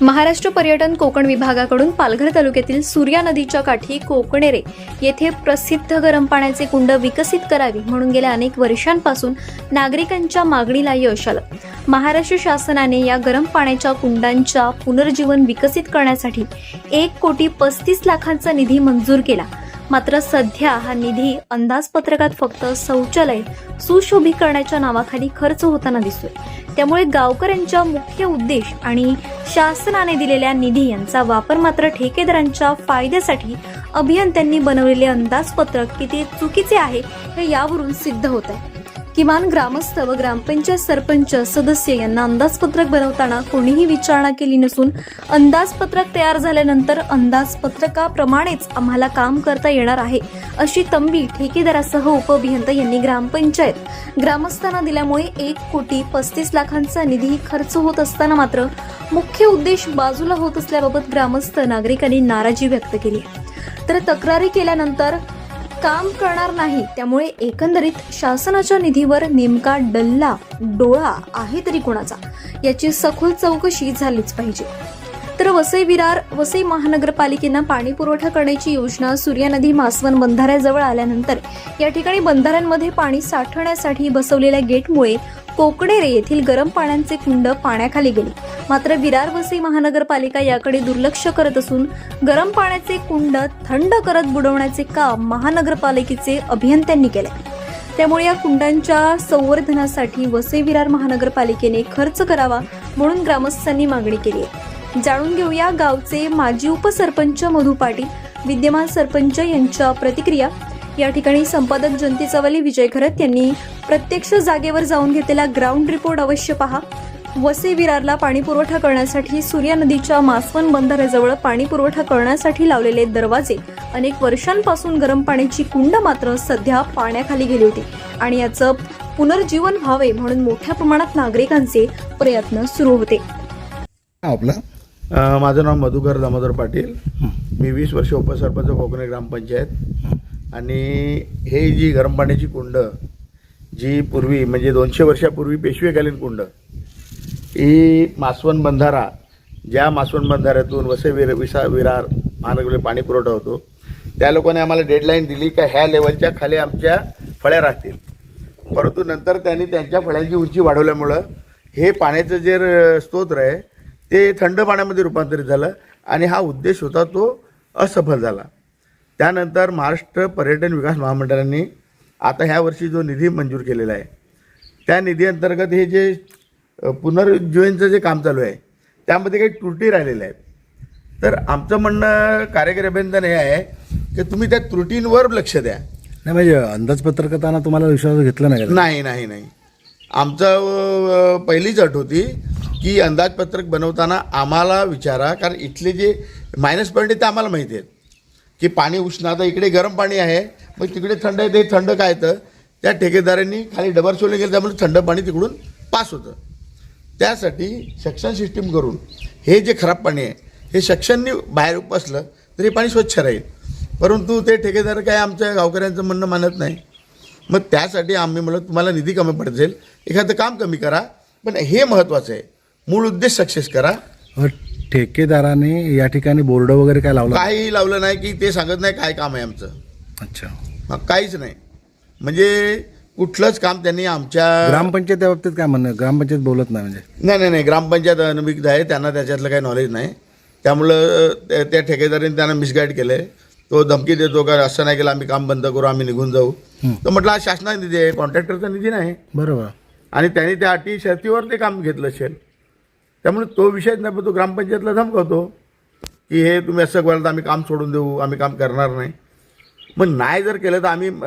महाराष्ट्र पर्यटन कोकण विभागाकडून पालघर तालुक्यातील सूर्या नदीच्या काठी कोकणेरे येथे प्रसिद्ध गरम पाण्याचे कुंड विकसित करावे म्हणून गेल्या अनेक वर्षांपासून नागरिकांच्या मागणीला यश आलं. महाराष्ट्र शासनाने या गरम पाण्याच्या कुंडांच्या पुनर्जीवन विकसित करण्यासाठी एक कोटी पस्तीस लाखांचा निधी मंजूर केला. मात्र सध्या हा निधी अंदाजपत्रकात फक्त शौचालय सुशोभीकरणाच्या नावाखाली खर्च होताना दिसतोय. त्यामुळे गावकऱ्यांच्या मुख्य उद्देश आणि शासनाने दिलेल्या निधी यांचा वापर मात्र ठेकेदारांच्या फायद्यासाठी अभियंत्यांनी बनवलेले अंदाजपत्रक किती चुकीचे आहे हे यावरून सिद्ध होत आहे किमान ग्रामस्थ व ग्रामपंचायत सरपंच सदस्य यांना अंदाजपत्रक बनवताना कोणीही विचारणा केली नसून अंदाजपत्रक तयार झाल्यानंतर अंदाजपत्रकाप्रमाणेच आम्हाला काम करता येणार आहे अशी तंबी ठेकेदारासह उपअभियंता यांनी ग्रामपंचायत ग्रामस्थांना दिल्यामुळे एक कोटी पस्तीस लाखांचा निधी खर्च होत असताना मात्र मुख्य उद्देश बाजूला होत असल्याबाबत ग्रामस्थ नागरिकांनी नाराजी व्यक्त केली. तर तक्रारी केल्यानंतर काम करणार नाही त्यामुळे एकंदरीत शासनाच्या निधीवर नेमका डल्ला डोळा आहे तरी कोणाचा? याची सखोल चौकशी झालीच पाहिजे. तर वसई विरार वसई महानगरपालिकेनं पाणी पुरवठा करण्याची योजना सूर्या नदी बंधाऱ्याजवळ आल्यानंतर या ठिकाणी बंधाऱ्यांमध्ये पाणी साठवण्यासाठी बसवलेल्या गेटमुळे कोकणेरे येथील गरम पाण्याचे कुंड पाण्याखाली गेले. मात्र विरार वसई महानगरपालिका याकडे दुर्लक्ष करत असून गरम पाण्याचे कुंड थंड करत बुडवण्याचे काम महानगरपालिकेचे अभियंत्यांनी केले. त्यामुळे या कुंडांच्या संवर्धनासाठी वसई विरार महानगरपालिकेने खर्च करावा म्हणून ग्रामस्थांनी मागणी केली आहे. जाणून घेऊया गावचे माजी उपसरपंच मधु पाटील विद्यमान सरपंच यांच्या प्रतिक्रिया या ठिकाणी संपादक जयंती चवली विजय खरत यांनी प्रत्यक्ष जागेवर जाऊन घेतलेला ग्राउंड रिपोर्ट अवश्य पहा. वसई विरारला पाणी पुरवठा करण्यासाठी सूर्या नदीच्या मासवण बंधाऱ्याजवळ पाणी पुरवठा करण्यासाठी लावलेले दरवाजे अनेक वर्षांपासून गरम पाण्याची कुंड मात्र सध्या पाण्याखाली गेली होती आणि याचं पुनर्जीवन व्हावे म्हणून मोठ्या प्रमाणात नागरिकांचे प्रयत्न सुरू होते. आपलं? माझं नाव मधुकर दामोदर पाटील. मी वीस वर्ष उपसरपंच कोकणे ग्रामपंचायत. आणि हे जी गरम पाण्याची कुंड जी पूर्वी म्हणजे दोनशे वर्षापूर्वी पेशवेकालीन कुंड ही मासवण बंधारा ज्या मासवण बंधाऱ्यातून वसे विर विसा विरार महानगरला पाणी पुरवठा होतो त्या लोकांनी आम्हाला डेडलाईन दिली का ह्या लेवलच्या खाली आमच्या फळ्या राहतील. परंतु नंतर त्यांनी त्यांच्या फळ्यांची उंची वाढवल्यामुळं हे पाण्याचं जे स्तोत्र आहे ते थंड पाण्यामध्ये रूपांतरित झालं आणि हा उद्देश होता तो असफल झाला. त्यानंतर महाराष्ट्र पर्यटन विकास महामंडळाने आता ह्या वर्षी जो निधी मंजूर केलेला आहे त्या निधी अंतर्गत हे जे पुनरुज्जीवनचं जे काम चालू आहे त्यामध्ये काही त्रुटी राहिलेल्या आहेत. तर आमचं म्हणणं कार्यकारी अभियंता हे आहे की तुम्ही त्या त्रुटींवर लक्ष द्या. नाही म्हणजे अंदाजपत्रकाताना तुम्हाला विश्वास घेतला नाही? नाही नाही नाही. आमचं पहिलीच अट होती की अंदाजपत्रक बनवताना आम्हाला विचारा कारण इथले जे मायनस पॉईंट आहेत ते आम्हाला माहिती आहेत. की पाणी उष्ण आता इकडे गरम पाणी आहे मग तिकडे थंड आहे ते थंड काय तर त्या ठेकेदारांनी खाली डबर सोडले गेले त्यामुळे थंड पाणी तिकडून पास होतं. त्यासाठी सक्शन सिस्टीम करून हे जे खराब पाणी आहे हे सक्शननी बाहेर उपसलं तर हे पाणी स्वच्छ राहील. परंतु ते ठेकेदार काय आमच्या गावकऱ्यांचं म्हणणं मानत नाही. मग त्यासाठी आम्ही म्हणलं तुम्हाला निधी कमी पडत एखादं काम कमी करा पण हे महत्त्वाचं आहे. मूळ उद्देश सक्सेस करा. ठेकेदाराने या ठिकाणी बोर्ड वगैरे काय लावला? काही लावलं नाही की ते सांगत नाही काय काम आहे आमचं. अच्छा. मग काहीच नाही. म्हणजे कुठलंच काम त्यांनी आमच्या ग्रामपंचायत बाबतीत काय म्हणणं? ग्रामपंचायत बोलत नाही म्हणजे. नाही नाही नाही. ग्रामपंचायत अनभिज्ञ आहे. त्यांना त्याच्यातलं काही नॉलेज नाही. त्यामुळं त्या त्या ठेकेदारीने त्यांना मिसगाईड केलं आहे तो धमकी देतो का? असं नाही केलं आम्ही काम बंद करू आम्ही निघून जाऊ. तर म्हटलं हा शासनाचा निधी आहे. कॉन्ट्रॅक्टरचा निधी नाही. बरोबर. आणि त्यांनी त्या अटी शर्तीवर ते काम घेतलं असेल त्यामुळे तो विषयच नाही पण तो ग्रामपंचायतला धमकवतो की हे तुम्ही असं कराल तर आम्ही काम सोडून देऊ आम्ही काम करणार नाही. मग नाही जर केलं तर आम्ही म-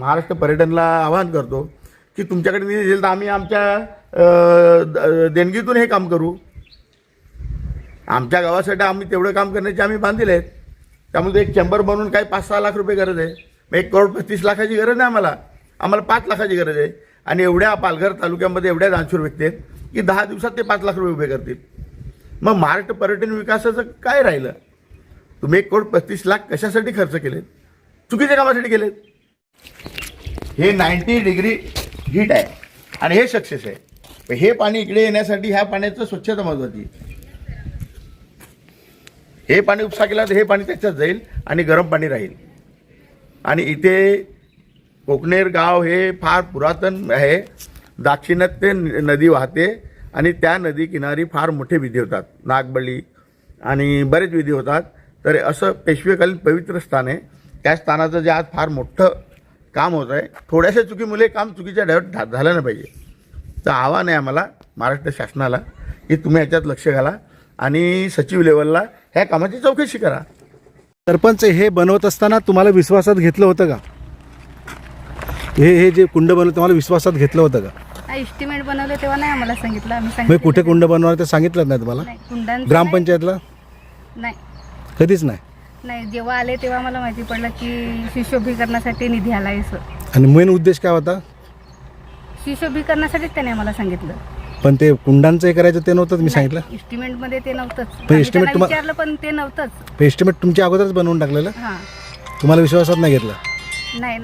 महाराष्ट्र पर्यटनला आवाहन करतो की तुमच्याकडे निधी असेल तर आम्ही आमच्या द- देणगीतून हे काम करू. आमच्या गावासाठी आम्ही तेवढं काम करण्याचे आम्ही बांधील आहेत. त्यामुळे एक चेंबर बनवून काही पाच सहा लाख रुपये गरज आहे. मग एक करोड पस्तीस लाखाची गरज नाही आम्हाला. आम्हाला पाच लाखाची गरज आहे. आणि एवढ्या पालघर तालुक्यामध्ये एवढ्या दानशूर व्यक्ती आहेत. की दहा दिवसात ते पाच लाख रुपये उभे करतील. मग महाराष्ट्र पर्यटन विकासाचं काय राहिलं? तुम्ही एक करोड पस्तीस लाख कशासाठी खर्च केलेत? चुकीच्या कामासाठी केलेत. हे नाईन्टी डिग्री हीट आहे आणि हे सक्सेस आहे. हे पाणी इकडे येण्यासाठी ह्या पाण्याचं स्वच्छता महत्वाची हे पाणी उपसा केला तर हे पाणी त्याच्यात जाईल आणि गरम पाणी राहील. आणि इथे कोकणेर गाव हे फार पुरातन आहे. दाक्षिणात्य न- नदी वाहते आणि त्या नदी किनारी फार मोठे विधी होतात. नागबळी आणि बरेच विधी होतात. तर असं पेशवेकालीन पवित्र स्थान आहे. त्या स्थानाचं जे आज फार मोठं काम होत आहे थोड्याशा चुकीमुळे काम चुकीच्या डायव्हर्ट झालं नाही पाहिजे. तर आव्हान आहे आम्हाला महाराष्ट्र शासनाला की तुम्ही याच्यात लक्ष घाला आणि सचिव लेवलला ह्या कामाची चौकशी करा. सरपंच हे बनवत असताना तुम्हाला विश्वासात घेतलं होतं का? हे हे जे कुंड बनवलं तुम्हाला विश्वासात घेतलं होतं का? एस्टिमेट बनवलं तेव्हा नाही आम्हाला सांगितलं. आम्ही सांगितलं कुठे कुंड बनवणार ते सांगितलं नाही तुम्हाला? नाही कुंडांचं ग्रामपंचायतला? नाही- नाही कधीच नाही? नाही जेव्हा आले तेव्हा मला माहिती पडलं की सुशोभीकरणासाठी निधी आला आहे असं. आणि मेन उद्देश काय होता? सुशोभीकरणासाठीच त्याने आम्हाला सांगितलं. पण ते कुंडांचं हे करायचं ते नव्हतं मी सांगितलं? एस्टिमेटमध्ये ते नव्हतंच. पण आम्ही estimate त्यांना तुम्हा- विचारलं पण ते नव्हतंच. एस्टिमेट तुमच्या अगोदरच बनवून टाकलेलं? हां. तुम्हाला विश्वासात नाही घेतलं? नाही